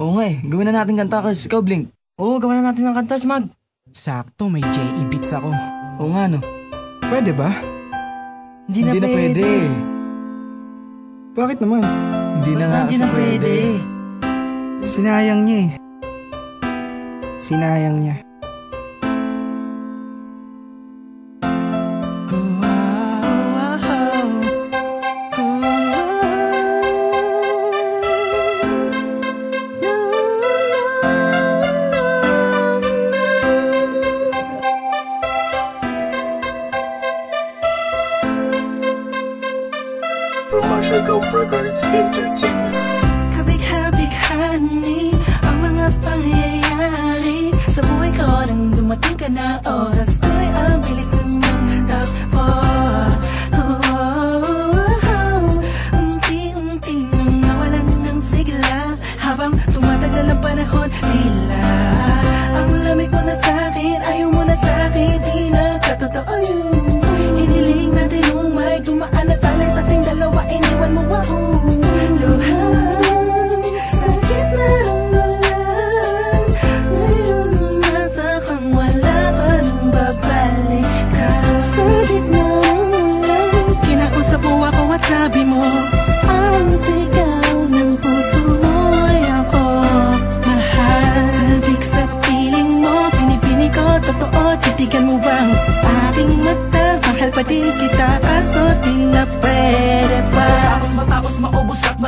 Oo nga eh, gawin na natin kanta, Kars. Ikaw, Blink. Oo, gawin na natin ng kanta, Smag. Sakto, may J.E. beats ako. Oo nga, no. Pwede ba? Hindi na, pwede. Bakit naman? Hindi na Basta nga hindi kasi na pwede. Sinayang niya eh. Sinayang niya. Go Records Entertainment. Kabig-habighani ang mga pangyayari Sa buhay ko nang dumating ka na oras ko'y ang bilis ng takbo Oh, oh, oh. Unti-unti nang nawalan ng sigla Habang tumatagal ang panahon nila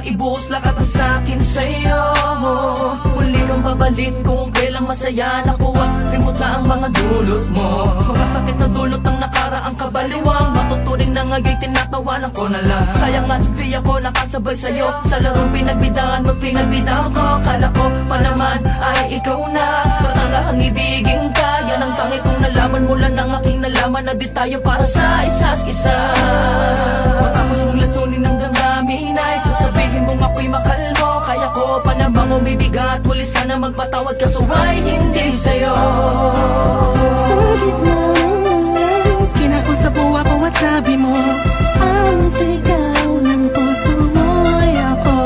maibuhos lahat ng sakin sa'yo. Muli kang babalik kung kailang masaya Naku at limot na ang mga dulot mo. Masakit na dulot ng nakaraang kabaliwang Matuturing na ngagay tinatawanan ko na lang. Sayang at di ako nakasabay sa'yo. Sa larong pinagbidahan mo pinagbidahan ko. Kala ko pa naman ay ikaw na. Katangahang ibigin ka. Yan ang tangi kong nalaman. Mula ng aking nalaman Na di tayo para sa isa't isa. Matapos mong ako'y makalmo. Kaya ko pa namang umibigat. Muli sana magpatawad ka suway hindi sa'yo? Sa gitna Kinausap mo ako at sabi mo Ang sigaw ng puso mo'y ako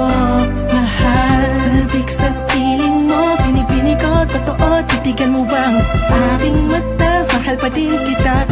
Mahal. Sabik sa piling mo Pinipini ko totoo Titigan mo bang aking mata? Mahal pa din kita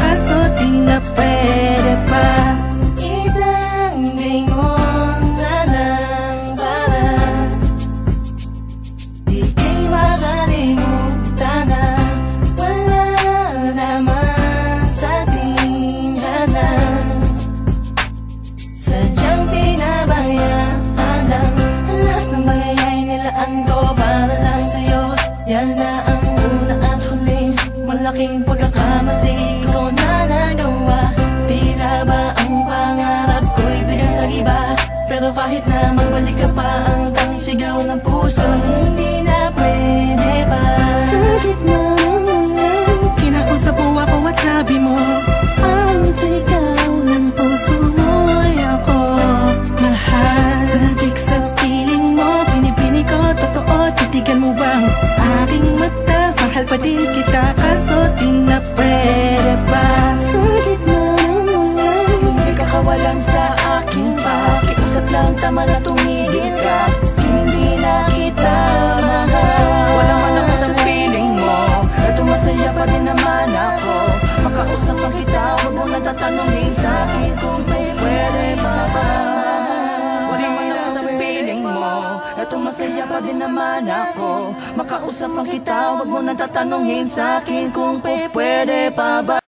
kahit na magbalik ka pa Ang tanging sigaw ng puso Hindi na pwede pa. Sa gitna Kinausap mo ako at sabi mo Ang sigaw ng puso mo'y ako. Mahal. Sabik sa piling mo Pinipini ko totoo Titigan mo bang aking mata? Mahal pa din kita tama na tumigil ka. Hindi na kita mahal. Wala man ako sa piling mo. Eto masaya pa din naman ako. Makausap ang kita Huwag mo nang tatanungin sa akin Kung may pwede pa ba. Wala man ako sa piling mo. Eto masaya pa din naman ako. Makausap ang kita Huwag mo nang tatanungin sa akin Kung pwede pa ba